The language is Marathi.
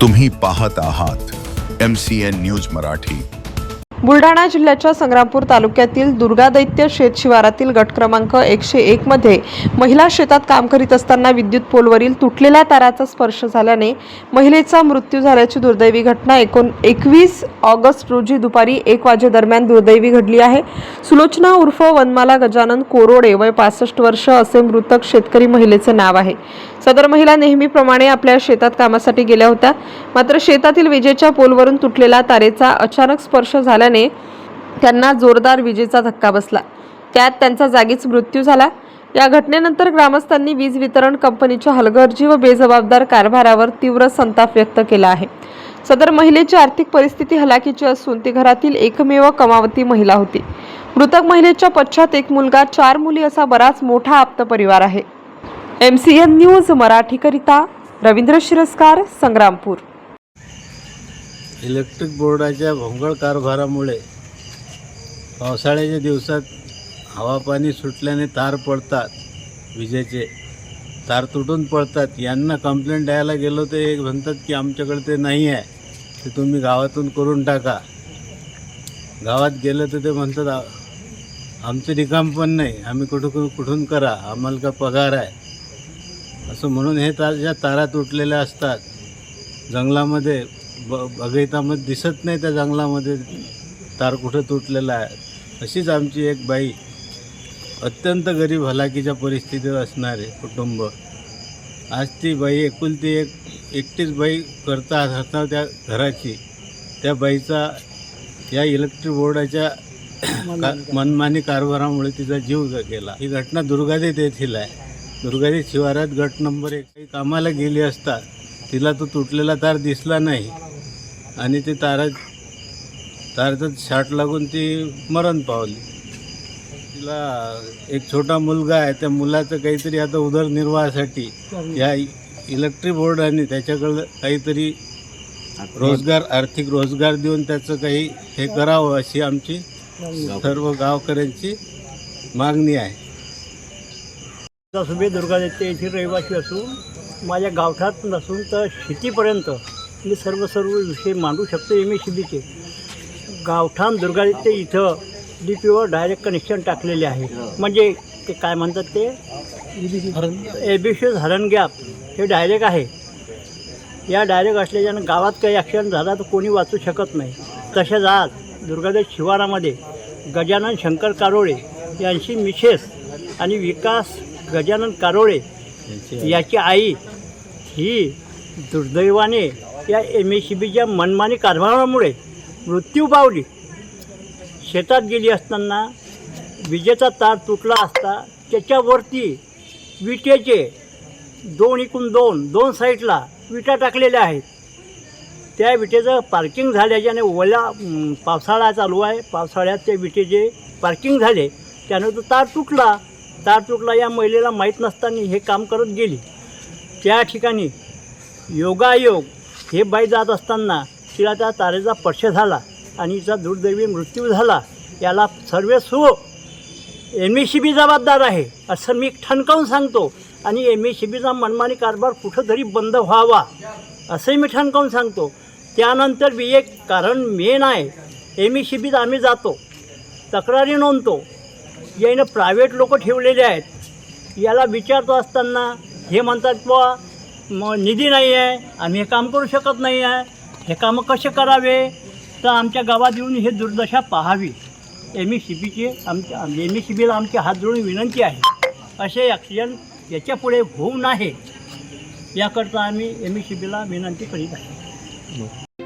तुम्ही पाहत आहात M C N news Marathi. Buldhana जिल्ह्याच्या संग्रामपूर तालुक्यातील दुर्गादैत्य शेत शिवारातील गट क्रमांक एकशे एक मध्ये महिला शेतात काम करीत असताना विद्युत पोलवरील तुटलेल्या ताराचा स्पर्श झाल्याने महिलेचा मृत्यू झाल्याची दुर्दैवी घटना एकोण एकवीस ऑगस्ट रोजी दुपारी एक वाजेदरम्यान दुर्दैवी घडली आहे. सुलोचना उर्फ वनमाला गजानन कोरोडे वय पासष्ट वर्ष असे मृतक शेतकरी महिलेचे नाव आहे. सदर महिला नेहमीप्रमाणे आपल्या शेतात कामासाठी गेल्या होत्या. मात्र शेतातील विजेच्या पोलवरून तुटलेला तारेचा अचानक स्पर्श झाल्याने त्यांना जोरदार विजेचा धक्का बसला. त्यात त्यांचा जागीच मृत्यू झाला. या घटनेनंतर ग्रामस्थांनी वीज वितरण कंपनीच्या हलगर्जी व बेजबाबदार कारभारावर तीव्र संताप व्यक्त केला आहे. सदर महिलेची आर्थिक परिस्थिती हलाखीची असून ती घरातील एकमेव कमावती महिला होती. मृतक महिलेच्या पश्चात एक मुलगा चार मुली असा बराच मोठा आप्त परिवार आहे. एम सी एन न्यूज मराठीकरिता रवींद्र शिरस्कार संग्रामपूर. इलेक्ट्रिक बोर्डाच्या भोंगळ कारभारामुळे पावसाळ्याच्या दिवसात हवा पाणी सुटल्याने तार पडतात विजेचे तार तुटून पडतात. यांना कंप्लेंट द्यायला गेलो तर एक म्हणतात की आमच्याकडे ते नाही आहे ते तुम्ही गावातून करून टाका. गावात गेलं तर ते म्हणतात आमचं रिकाम पण नाही आम्ही कुठं कुठून करा आम्हाला का पगार आहे. असं म्हणून हे तार ज्या तारा तुटलेल्या असतात जंगलामध्ये ब बगैतामध्ये दिसत नाही त्या जंगलामध्ये तार कुठं तुटलेला आहे. अशीच आमची एक बाई अत्यंत गरीब हलाखीच्या परिस्थितीत असणारे कुटुंब. आज ती बाई एकुलती एक एकटीच बाई करता असता त्या घराची त्या बाईचा या इलेक्ट्रिक बोर्डाच्या मनमानी कारभारामुळे तिचा जीव गेला. ही घटना दुर्गादेत येथील आहे. दुर्गाजी शिवारात गट नंबर एक. काही कामाला गेली असता तिला तो तुटलेला तार दिसला नाही. आणि ते तारा तारचं शाट लागून ती मरण पावली. तिला एक छोटा मुलगा आहे. त्या मुलाचं काहीतरी आता उदरनिर्वाहासाठी या इलेक्ट्रिक बोर्डाने त्याच्याकडं काहीतरी रोजगार आर्थिक रोजगार देऊन त्याचं काही हे करावं अशी आमची सर्व गावकऱ्यांची मागणी आहे. सुभे दुर्गादित्य येथील रहिवासी असून माझ्या गावठात नसून तर शेतीपर्यंत मी सर्व सर्व विषय मांडू शकतो एम एस सी बीचे गावठाण दुर्गादित्य इथं डी पीवर डायरेक्ट कनेक्शन टाकलेले आहे. म्हणजे ते काय म्हणतात ते? ए बी सी हरण गॅप हे डायरेक्ट आहे. या डायरेक्ट असल्याच्यानं गावात काही ॲक्सिडेंट झाला तर कोणी वाचू शकत नाही. तसेच आज दुर्गादेश शिवारामध्ये गजानन शंकर कारोळे यांची मिसेस आणि विकास गजानन कारोळे याची आई. ही दुर्दैवाने या एम एस सी बीच्या मनमानी कारभारामुळे मृत्यू पावली. शेतात गेली असताना विजेचा तार तुटला असता त्याच्यावरती विटेचे दोन इकून दोन दोन साईडला विटा टाकलेल्या आहेत. त्या विटेचं पार्किंग झाल्याच्याने ओला पावसाळा चालू आहे. पावसाळ्यात त्या विटेचे पार्किंग झाले. त्यानं तो तार तुटला. तारतुकला या महिलेला माहीत नसताना हे काम करत गेली. त्या ठिकाणी योगायोग हे बाई जात असताना तिला त्या तारेचा स्पर्श झाला आणि तिचा दुर्दैवी मृत्यू झाला. याला सर्वस्व एम एस सी बी जबाबदार आहे असं मी ठणकावून सांगतो. आणि एम एस सी बीचा मनमानी कारभार कुठंतरी बंद व्हावा असंही मी ठणकावून सांगतो. त्यानंतर बी एक कारण मेन आहे एम एस सी बीत आम्ही जातो. तक्रारी नोंदतो. यानं प्रायव्हेट लोक ठेवलेले आहेत. याला विचारतो असताना हे म्हणतात बुवा मग निधी नाही आहे आम्ही हे काम करू शकत नाही आहे हे कामं कसे करावे? तर आमच्या गावात येऊन हे दुर्दशा पाहावी. एम ई सी बीची आमच्या एम ई सी बीला आमची हात जोडून विनंती आहे. असे ॲक्सिडेंट याच्यापुढे होऊ नये. याकरता आम्ही एम ई सी बीला विनंती करीत आहे.